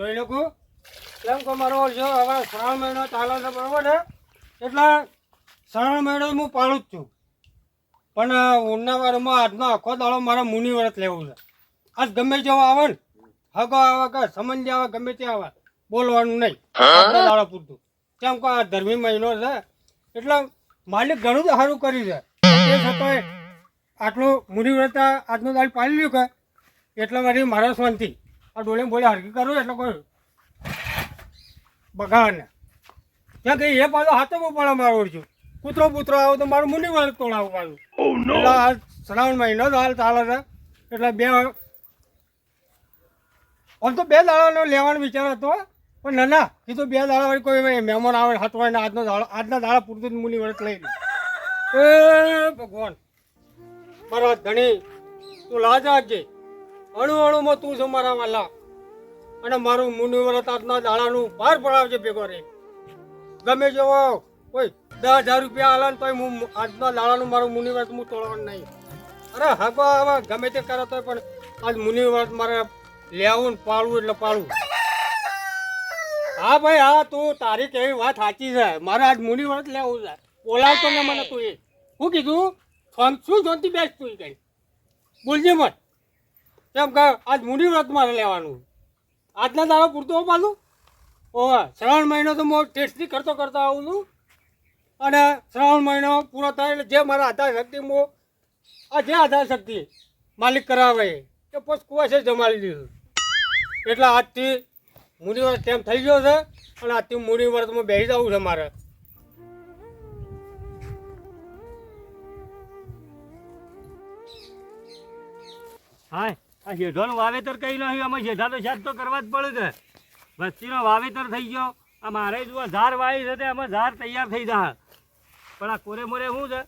ધોઈ લોકો કેમ કે મારો જો હવે શ્રાવણ મહિનો ચાલે છે, બરાબર છે? એટલે શ્રાવણ મહિનો હું પાડું જ છું. પણ ઉનાવારમાં આજનો આખો દાડો મારે મુનિ વ્રત લેવું છે. આજ ગમે જેવો આવે ને, હગો આવે કે સમંજી આવે, ગમે તે આવે, બોલવાનું નહીં. આખો દાડો પૂરતું. કેમ કે આ ધર્મી મહિનો છે, એટલે માલિક ઘણું જ સારું કર્યું છે તે છતાંય આટલું મુનિવ્રત આજનો દાડ પાડી લ્યું કે, એટલે મારી મારા શાંતિ. આ ડોલે બોલે હરકી કરું એટલે કોઈ બગાડને ત્યાં કઈ એ પાછો હાથમાં પડે મારો છું. કૂતરો પુત્રો આવો તો મારું મુનિ વાળ તોડાવું પાછું. એટલે આ શ્રાવણ મહિનો જ હાલ ચાલે છે. એટલે બે આમ તો બે દાડાનો લેવાનો વિચાર હતો પણ ના ના કીધું બે દાડા વાળી કોઈ મહેમાન આવે હતો ને આજનો દાડો આજના દાડા પૂરતું જ મુનિ વ્રત લઈ લે. એ ભગવાન. મારા ધણી તું લાજ રાખજે. અણુ અણુમાં તું છે મારા વાલા. અને મારું મુનિ વ્રત આજના દાડાનું પાર પડાવજે ભેગો રે. ગમે જેવો કોઈ દસ હજાર રૂપિયા આલે તોય હું આજના દાડાનું મારું મુનિ વ્રત હું તોડવાનું નહીં. અરે હગો હવે ગમે તે કરે તોય પણ આજ મુનિ વ્રત મારે લેવું પાડવું એટલે પાડવું. હા ભાઈ, હા, તું તારી કેવી વાત સાચી છે. મારે આજ મુનિ વ્રત લેવું છે. બોલાવતો ને મને તું એ. શું કીધું શું જોતી બેસ તું કઈ? બોલજે મત કેમ કે આજ મૂડી વ્રત મારે લેવાનું. આજના દાડો પૂરતું પાછું ઓવે, શ્રાવણ મહિનો તો હું ટેસ્ટથી કરતો કરતો આવું છું. અને શ્રાવણ મહિનો પૂરો થાય એટલે જે મારા આધાર શક્તિ હું આ જે આધાર શક્તિ માલિક કરાવે એ પછી કુવાશે જમાડી દીધું. એટલે આજથી મૂડી મુનિવર્ત ટાઈમ થઈ ગયો છે અને આજથી મૂડી મુનિવર્તમાં બેસી જવું છે મારે. હા આ શેઢોનું વાવેતર કઈ નહીં અમે શેઢા તો શાક તો કરવા જ પડે છે. વસ્તીનો વાવેતર થઈ ગયો. આ મારે જુઓ ઝાર વાવી છે તે અમે ઝાર તૈયાર થઈ જાય. પણ આ કોરે મોરે શું છે?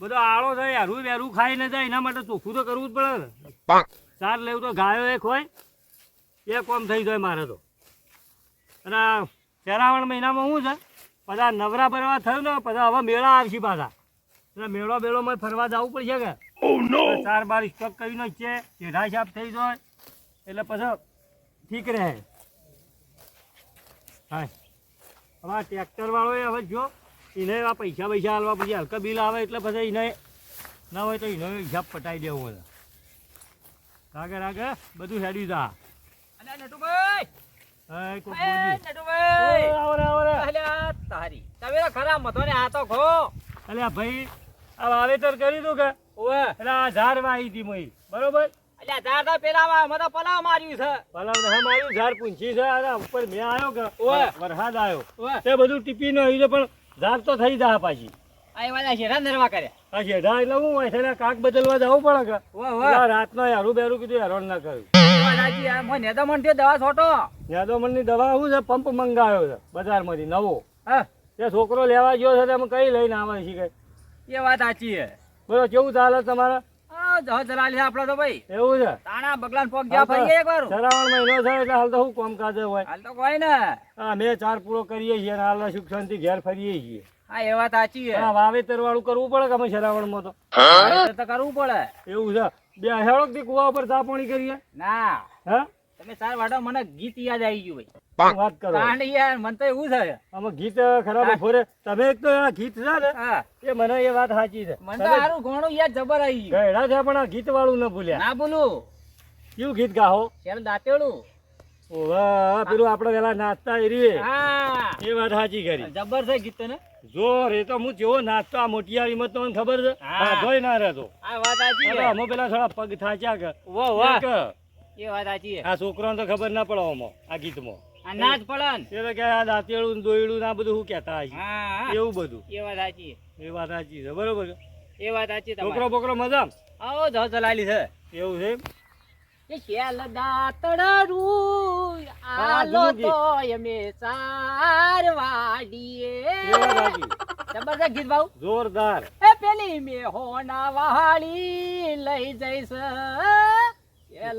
બધો આળો છે યારું વેરું ખાઈ ન જાય એના માટે ચોખ્ખું તો કરવું જ પડે ને. ચાર લેવું તો ગાયો એક હોય એ કોમ થઈ જાય મારે તો. અને આ શ્રાવણ મહિનામાં શું છે? બધા નવરા ભરવા થયું ને પછી હવે મેળા આવશે પાછા. એટલે મેળો બેળોમાં ફરવા જવું પડશે કે? ચાર બાર સ્ટોક કરીને છે. ચેઢા સાફ થઈ જાય. એટલે પછી ઠીક રહે. હા હવે ટ્રેક્ટર વાળો એ હવે જો એને આ પૈસા પૈસા હાલવા પછી હલકા બિલ આવે એટલે પછી એને ના હોય તો એનો હિસાબ પટાઈ દેવો બધા રાગે રાગે. બધું હેડી જા તારી. તમે તો ખરા મતો ને આ તો ખો. અલ્યા ભાઈ આ વાવેતર કરી દઉં કે? ઓવે. એટલે આ ઝાર વાહી હતી મય. બરોબર? અલ્યા તાર તો પેલા મતો પલાવ માર્યું છે. પલાવ ને માર્યું ઝાડ પૂંછી છે અરે ઉપર મેં આવ્યો કે ઓય. વરસાદ ઓવે. તે બધું ટીપી ન આવ્યું પણ ઝાડ તો થઈ જા પાછી. આય વાલા શેરા નરવા કરે. આ શેઢા એટલે હું હોય છે એટલે કાક બદલવા જવું પડે કે? ઓવે એટલે રાત રાતનો યારું બેરું કીધું હેરાન ના કર્યું. મને મન દવા છોટો. યાદવમનની દવા શું છે? પંપ મંગાવ્યો છે બજારમાંથી નવો. હા. તે છોકરો લેવા ગયો છે તમે કઈ લઈને આવે છે એ વાત સાચી છે. બોલો કેવું ચાલે તમારે? આપડે તો ભાઈ. એવું છે? તાણા બગલાન પોક જ્યાં ફરીએ એક વાર શ્રાવણ મહિનો છે એટલે હાલ તો શું કામકાજ હોય? હાલ તો કોઈ ને. હા મેં ચાર પૂરો કરીએ છીએ હાલ સુખ શાંતિ ઘેર ફરીએ છીએ. હા એ વાત સાચી છે. વાવેતર વાળું કરવું પડે કે અમે તો? તો કરવું પડે. એવું છે? બે હેળોકથી કુવા ઉપર ચા પાણી કરીએ? ના. હા? તમે ચાર વાટો મને ગીત યાદ આવી ગયું શું વાત કરો? યાર મને તો એવું છે આમાં ગીત ખરાબ ફોરે. તમે એક તો આ ગીત છે ને એ મને એ વાત સાચી છે. મને તો સારું ઘણું યાદ જબર આવી ગયડા છે પણ આ ગીત વાળું ન ભૂલ્યા. ના બોલું કેવું ગીત ગાહો? શેર દાંતેડું? ઓવા પેલું આપણે પેલા નાચતા એ એ વાત સાચી કરી. જબર છે ગીત ને જોર રે તો હું જેવો નાચતો આ મોટિયાળીમાં તો મને ખબર છે? હા. જોઈ ના રહેતો. આ વાત સાચી અમે પેલા થોડા પગ થાચ્યા કે. વાહ વાહ. એ વાત સાચી છે. આ છોકરાને તો ખબર ના પડે આમાં આ ગીતમાં. નાચ પડન એ તો કે આ દાંતેડું ને દોયડું ને બધું શું કહેતા હા હા. એવું બધું. એ વાત સાચી. એ વાત સાચી છે બરોબર એ વાત સાચી છોકરો બોકરો મજા આવો જ ચલાલી છે. એવું છે એ શેલ દાતડરું આલો. તો એમે સાર વાડીએ એ જબરદસ્ત ગીત ભાવ. જોરદાર. એ પેલી મે હોના વાળી લઈ જઈશ. એક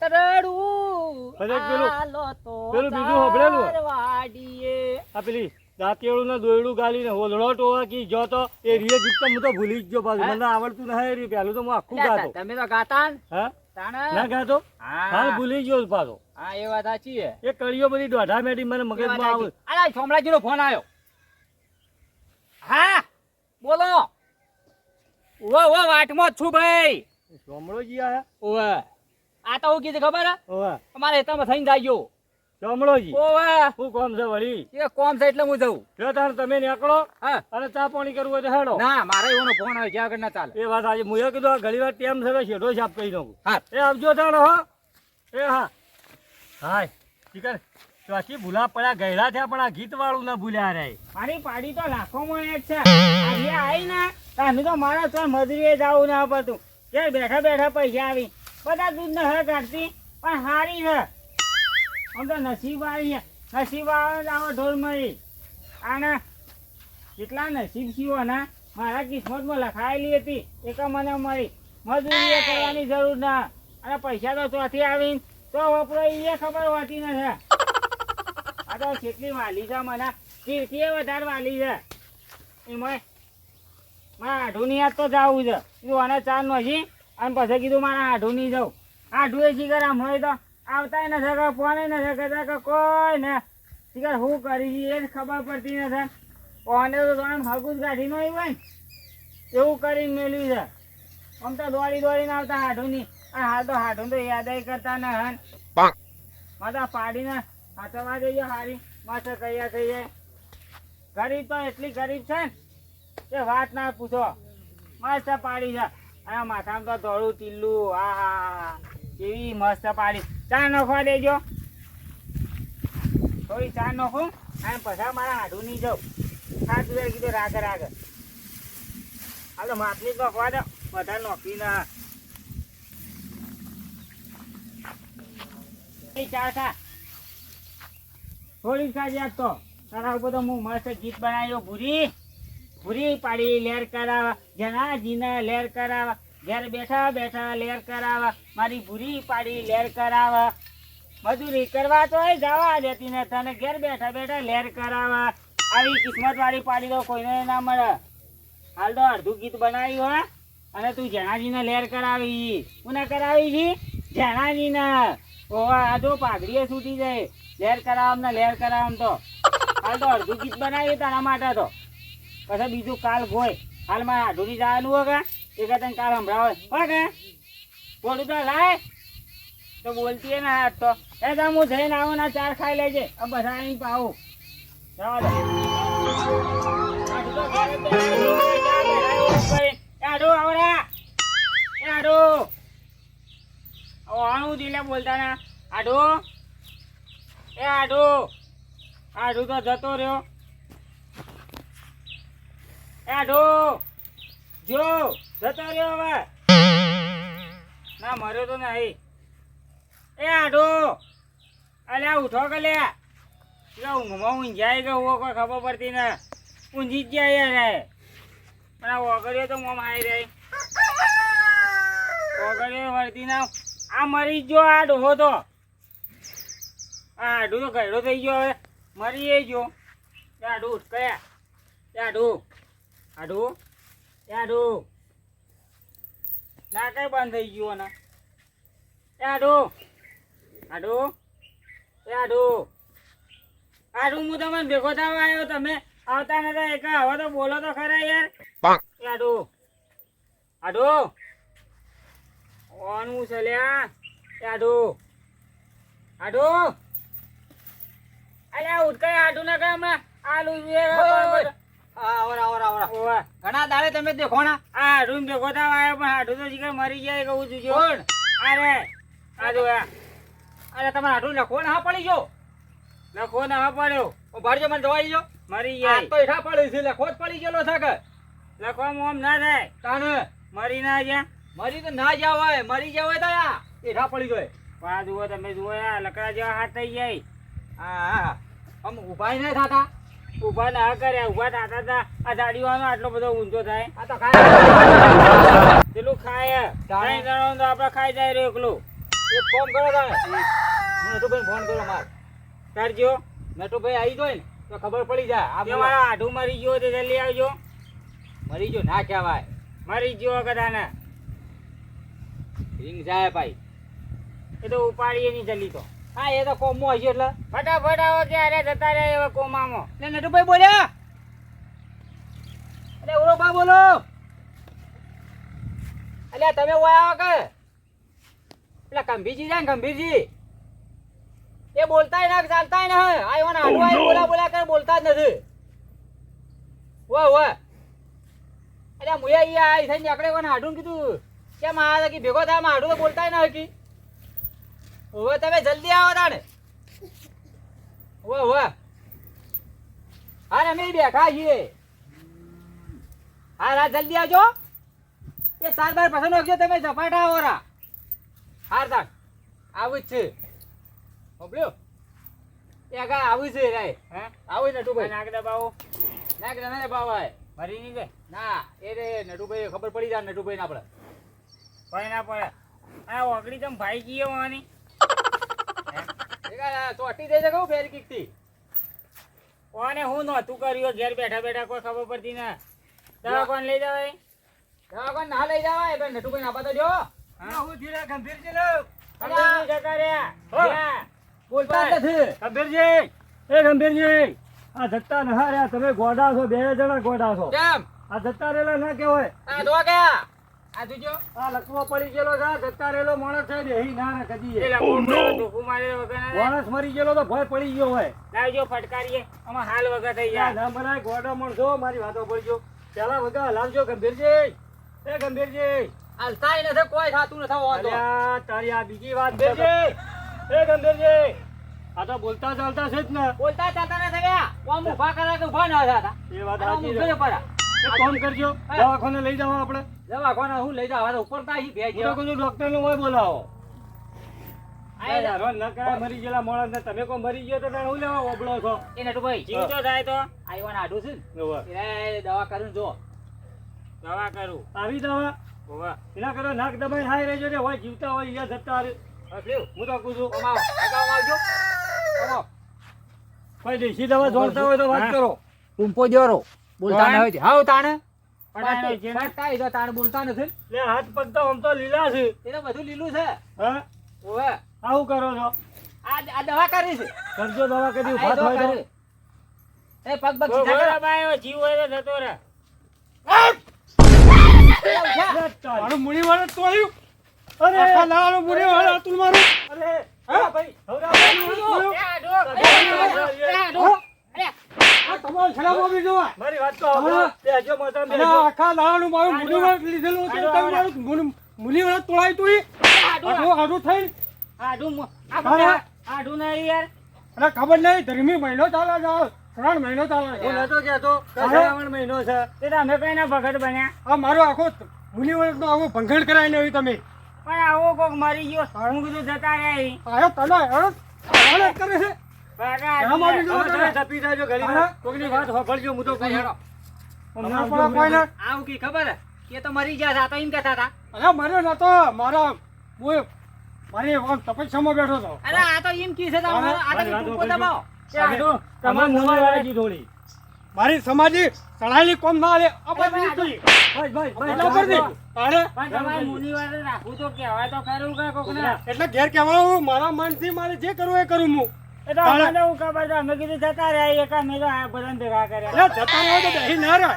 પેલું- આલો તો પેલું બીજું હોભળેલું? વાડીએ આ પેલી દાંતિયાળું ને દોયડું ગાલીને હોલડો ટોવા કી જો તો એ રીએ ગીત તો હું તો ભૂલી જ ગયો પાછું. મને આવડતું નહીં એ રહ્યું. તો હું આખું ગાતો. તમે તો ગાતા હા? ના ગાતો? હા. ભૂલી ગયો પાછો. હા એ વાત સાચી એ કળીઓ બધી દોઢા મેટી મને મગજમાં આવે. અરે સોમલાજીનો ફોન આવ્યો. હા બોલો. ઓવે વાટમાં છું ભાઈ. ચોમળોજી આયા? ઓવે આ તો હું કીધું ખબર અમારે હેતામાં થઈને જાય ગયો ચોમળોજી. ઓવે. હું કોમ છે વળી? એ કોમ છે એટલે હું જઉં. જો તને તમે નીકળો હા. અને ચા પાણી કરવું હોય તો હેડો. ના મારે એનો ફોન આવે જ્યાં આગળ ના ચાલે? એ વાત આજે મુએ કીધું આ ઘણી વાર ટેમ છે તો શેઠો કરી દઉં હા. એ આવજો તાણ હો. એ હા. હાય. ઠીક ચોથી ભૂલા પડ્યા ગયડા થયા પણ આ ગીત વાળું ના ભૂલ્યા રે. મારી પાડી તો લાખોમાં એક છે. આજે આવી ને તાનું તો મારા તો મજૂરીએ જવું ના પડતું. કે બેઠા બેઠા પૈસા આવી? બધા દૂધ ને હે કાઢતી પણ હારી છે આમ તો નસીબ આવી છે નસીબ આવે આવો ઢોર મળી આને કેટલા નસીબ થયો ને મારા કિસ્મતમાં લખાયેલી હતી. એક મને મળી. મજૂરી કરવાની જરૂર ના. અને પૈસા તો ત્યાંથી આવી તો વપરો એ ખબર હોતી નથી આ તો કેટલી વાલી છે મને. કીર્તિએ વધારે વાલી છે. એમાં મારા આઢુની યાદ તો જાવું છે. કીધું આને ચાર નોશી અને પછી કીધું મારા આઢુની જાઉં. આઢુએ શીખર આમ હોય તો આવતાય ન શકે ફોને ન શકે કે કોઈ ને. શિકાર શું કરી છે એ જ ખબર પડતી નથી. કોને તો આમ હગું જ કાઢી નો હોય ને. એવું કરીને મેળવ્યું છે. આમ તો દોડી દોડીને આવતા હાઢું નહીં. અને હાલ તો હાઢું તો યાદ કરતા ન હન. માતા પાડીને હાથવા જઈએ હારી. માથે કહીએ કહીએ ગરીબ તો એટલી ગરીબ છે ને કે વાત ના પૂછો. મસ્ત પાડી છે. અને માથામાં તો ધોળું ટીલું, આ હા કેવી મસ્ત પાડી ચા નખવા દેજો. થોડી ચા નખો અને પછી મારા હાડું નહીં જાઉં સાચું છે કીધું રાગ રાગ. હાલો માપની નખવા દો. બધા નોખી ના. ચા ચા થોડી કાઢી આપતો તારા ઉપર તો હું મસ્ત ગીત બનાવ્યો ભૂરી. ભૂરી પાડી લેર કરાવા જનાજીને લેર કરાવા, ઘેર બેઠા બેઠા લેર કરાવા, મારી ભૂરી પાડી લેર કરાવા. મજૂરી કરવા તો જવા દેતી ને તને ઘેર બેઠા બેઠા લેર કરાવા. આવી કિસ્મત વાળી પાડી તો કોઈને ના મળે. હાલ તો અડધું ગીત બનાવ્યું હોય અને તું જણાજીને લેર કરાવી. કોને કરાવી છી? જનાજીને ઓવા, આ જો પાઘડીએ છૂટી જાય. લેર કરાવ લેર કરાવ તો. હાલ તો અડધું ગીત બનાવ્યું તારા માટે તો. પછી બીજું કાલ ગોય. હાલ મારે આઢુરી જવાનું હોય કે? એ તને કાલ સંભળાવે. હોય કે? બોલું તો લાય. તો બોલતી ને હાથ તો. એ તો હું જઈને આવું ના ચાર ખાઈ લેજે. આ બધા અહીં પાવું જવા દે. તો ઘરે જ બેઠા છે, ચા બેઠા એવું કરી. એ આઢું આવડા આણું દિલે બોલતા ના. આડો. એ આડો. આડું તો જતો રહ્યો. આઢું જો, જતો રહ્યો હવે. ના, મર્યો તો નહીં. એ આઢો અલ્યા ઉઠો કે લે? ઊંઘમાં ઊંઝાઈ ગયો કોઈ ખબર પડતી ને. ઊંઝી જ જાય રે. પણ આ ઓગળ્યો તો મોમ આવી રહી. ઓગળ્યો વળતી ના. આ મરી ગયો આ ડોહો તો. આ આડું તો ગયડો થઈ ગયો હવે. મરી એ જો આડું કયા આડું આડું. એ આડું. ના કઈ બંધ થઈ ગયું ને એ આડું. આડું. એ આડું. આડું હું તમને ભેગો થવા આવ્યો તમે આવતા નતા એક હવે તો બોલો તો ખરા યાર. એ આડું. આડું. ઓનું છે લ્યા? એ આડું. આડું. અલ્યા ઉઠકાય આડું ના કામ આલુ ઓવા ઘણા દાડે તમે દેખો ના. આ રૂમ ભેગો થવા આવ્યો પણ હાડું તો જીગર મરી જાય કહું છું કોણ? અરે આ જો અરે તમે હાડું લખો ને પડી ગયો લખો ના પડ્યો. ભારજો મને દવાઈ જો મરી જાય તો એઠા પડી છે લખો જ પડી ગયેલો છે કે. લખો મોમ ના થાય. તાને. મરી ના ગયા મરી તો ના જાવ હોય મરી જાવ હોય તો આ એઠા પડી ગયો આ જુઓ તમે જુઓ આ લકડા જેવા હાથ થઈ જાય. હા હા આમ ઊભા નહીં થતા. ઊભા ના કર્યા ઊભા થતા હતા. આ દાડીવાનો આટલો બધો ઊંધો થાય. આ તો ખાય. પેલું ખાય. ત્રણ જણાનું તો આપણે ખાઈ જાય રહ્યો એકલું. એક ફોન કરો તમે. મેટુભાઈ ફોન કરો માર. કરજો મેટુભાઈ આવી ગયો ને તો ખબર પડી જાય. આપણે મારા આઢું મરી ગયો તો જલ્દી આવજો. મરી ગયો ના કહેવાય. મરી ગયો કદાને. રિંગ જાય ભાઈ. એ તો ઉપાડીએ નહીં જલ્દી તો. હા એ તો કોમો હશે એટલે. ફટાફટ આવો કે અરે જતા રહે હવે કોમામાં. એટલે નટુભાઈ બોલ્યા. અરે ઓરો બા બોલો. અલ્યા તમે ઓય આવો કે? પેલા ગંભીરજી છે ને ગંભીરજી. એ બોલતાય ના ચાલતાય ના આયો આ એવાના હાડું બોલા બોલા કરે બોલતા જ નથી. વાહ વાહ અરે મુયા ઈ આવી થઈને આકડે કોને હાડું કીધું? કેમ આ કે ભેગો થાય હાડું તો બોલતાય ના હકી હવે તમે જલ્દી આવો તાણે. વાહ વાહ અરે અમે બેઠા છીએ હા રા જલ્દી આવજો. એ સાત બાર પસંદ રાખજો તમે ઝપાટા આવો રા. હાર તાક આવું જ છે. હોબલ્યો એ આગા આવું છે રે હે? આવું નટુભાઈ. નાક દબાવો. ના કે ના બાવા ભરી નહીં દે ના એ રે નટુભાઈ ખબર પડી જાય નટુભાઈ ને આપણે. પડે ના પડે. આ ઓગળી તમ ભાઈ ગયો હોવાની ચોટી ફેર કોને હું નહોતું કર્યું? ઘેર બેઠા બેઠા કોઈ ખબર પડતી ના. દવા કોણ લઈ જવાય? દવાખાને ના લઈ જવાય પણ નટુભાઈ ના પાતા જો. હું. ધીરે ગંભીર છે લો. કંપની જતા રહ્યા. બોલતા નથી. ગંભીરજી એ ગંભીરજી આ જત્તા ના રહ્યા તમે ગોડા છો બે જણા ગોડા છો. કેમ? આ જત્તા રેલા ના કેવાય આ દવા ગયા? આ જોજો. આ લકવો પડી ગયેલો છે આ માણસ છે ના કદી એ. લખો પડ્યો, ધોકું વગર માણસ મરી ગયેલો તો ભય પડી ગયો હોય. લાવજો ફટકારીએ. આમાં હાલ વગર થઈ યા ના મરાય ગોડા માણસો મારી વાતો પડજો પેલા વગર હલાવજો ગંભીરજી. એ ગંભીરજી. હાલતાય નથી કોઈ થાતું નથી વાંધો તારી આ બીજી વાત ગંભીરજી. એ ગંભીરજી. આ તો બોલતા ચાલતા છે જ ને. બોલતા ચાલતા નથી ગયા. ઊભા કરે કે ઊભા ના થતા એ વાત સાચી છે. એક કામ કરજો. દવાખાને લઈ જાઓ આપણે. દવાખાને હું લઈ જાવ ઉપર તા હી ભેજ તો કોઈ ડોક્ટર ડોક્ટરને હોય બોલાવો. આ એ- હેરાન ન કરાય મરી ગયેલા માણસને તમે કોઈ મરી ગયો તો તમે લેવા ઓબળો છો? એ નટુભાઈ જીવ તો થાય તો? આઈવાન આડું છે ને? દવા કરીને જો. દવા કરું. આવી દવા? હોવે. એના કરો નાક દબાઈ હાઈ રહેજો ને હોય જીવતા હોય અહીંયા જતા હું તો કહું છું. કોમ આવો. આવજો. કોમ કોઈ દેશી દવા જોડતા હોય તો વાત કરો. ટૂંપો દેરો બોલતા ન હોય હાવ તાણે? પટાઈ જો તાણે બોલતા નથી. લે હાથ પગ તો આમ તો લીલા છે. એ બધું લીલું છે. હા? ઓવે. આવું કરો છો? આ આ દવા કરી છે. કરજો દવા કદી ઊભા થાય કરી. એ પગ પગ સીધા કરો. દબાયો, જીવ હોય તો જતો રહે. મારું મૂડી વાળો તોડ્યું. અરે! આખા મૂડી વાળો હતું મારું. અરે! હા? ભાઈ હવરા એ આડો, એ આડો. આ તમારો ખરાબ ઓબી જોવા મારી વાત તો હવરા. બેસજો મોટા આખા દાડાનું મારું મૂડી લીધેલું છે તમે મારું મૂડી- મૂડી તોડાય તું આડું આડું થઈને. આડું મો- હા, આપણે હા. આડું નહીં યાર. અને ખબર નહીં ધર્મી મહિનો ચાલે છે ત્રણ મહિનો ચાલે હું નતો કહેતો કે હા. શ્રાવણ મહિનો છે? તે તમે કઈ ના ભગત બન્યા. આ મારો આખો મુનિ વર્ષનો આખો ભંગણ કરાવીને આવ્યું તમે. પણ આવો કોક મારી ગયો. હું કીધું જતા રહ્યા. આયો તને કરે છે. તપસ્યામાં બેઠો હતો. અરે આ તો એમ કી છે તમારે આ તો મારી થોડી સમાજી સડાયેલી કોમ ના એટલા મુનિવારે તો કહેવાય તો ખરું કે ઘેર કહેવાનું મારા મનથી મારે જે કરવું એ કરું હું. એ તો અમને ખબર છે? અમે કીધું જતા રહ્યા એક અમે તો આ બધાને ભેગા કર્યા. જતા રહો તો બેસી ના રહે.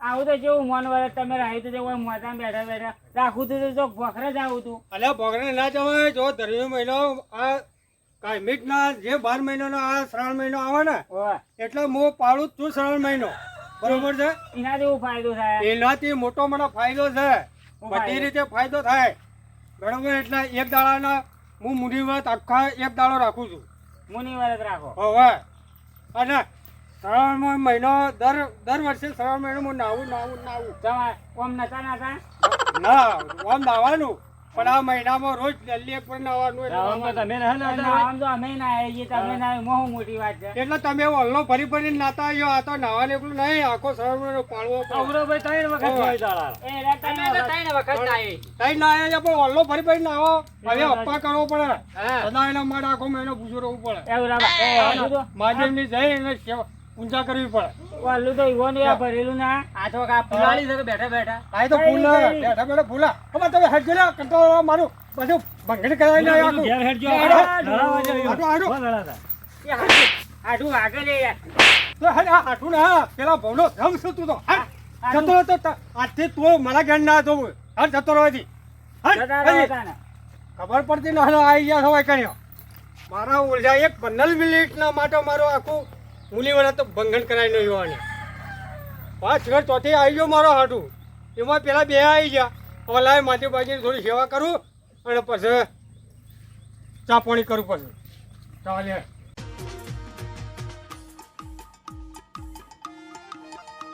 આવું તો જેવું મન તમે રાહી તો જેવું મોટા બેઠા બેઠા રાખવું તો તો ભોખરે જ આવું તું અલ્યા ના જવાય જો ધર્મી મહિનો આ કાયમિક ના જે બાર મહિનાનો આ શ્રાવણ મહિનો આવે ને. એટલે હું પાડું છું શ્રાવણ મહિનો. બરોબર છે? એનાથી ફાયદો થાય? એનાથી મોટો મોટો ફાયદો છે. બધી રીતે ફાયદો થાય. બરોબર? એટલે એક દાડાના હું મૂડી વાત આખા એક દાડો રાખું છું. મુનિવાર જ રાખો હવે અને શ્રાવણ મહિનો દર દર વર્ષે શ્રાવણ મહિનો હું નાવું નાવું નાવું. તમારે ઓમ નતા નતા? ના આમ નાવાનું. પણ આ મહિનામાં રોજ જલ્દી એક પર નાવાનું એટલે આમ તો નાવાનું. તમે અમે ના આવીએ તમે ના આવીએ, મોટી વાત છે. એટલે તમે વલ્લો ફરી ફરીને નાતા આવ્યો આ તો નાવાનું એકલું નહીં આખો મહિનો પાળવો. ત્રણ વખત. ત્રણ ના પણ વલ્લો ફરી ફરી નાવો હવે અપ્પા કરવો પડે. સદા એના માટે આખો મહિનો પૂછો રહેવું પડે. મહાદેવની જઈ એને સેવા. પૂજા કરવી પડે. વાલું તો ઈવોનું આ ભરેલું ના. આ તો કા ફુલાલી છે કે બેઠા બેઠા? આ તો ફૂલ બેઠા બેઠા ફૂલા. હવે તમે હટજો લે કંટો મારું બધું ભંગડ કરાવી લે આખું. ઘેર હાડો, લડાવા આડો આડો હાડો. હાડું. હાડું આગળ લે યાર. તો હે આ ને. હા પેલા ભવનો ધમ શું તું તો? હા જતો રહો તો આજથી તું મારા ઘેર ના હતો હા જતો રહો હજી. હા, જતા રહો હજી. તાને. ખબર પડતી ન આવી ગયા હોય કર્યો મારા ઉલઝા એક પંદર મિનિટના માટે મારો આખું મુલીવાળા તો ભંગણ કરાવીને જોવાની પાંચ ઘર ચોથી આવી ગયો મારો હાટું એમાં પેલા બે આવી ગયા. લાય માથે બાજુ થોડી સેવા કરું અને પછી ચા પાણી કરું પછી. ચાલે.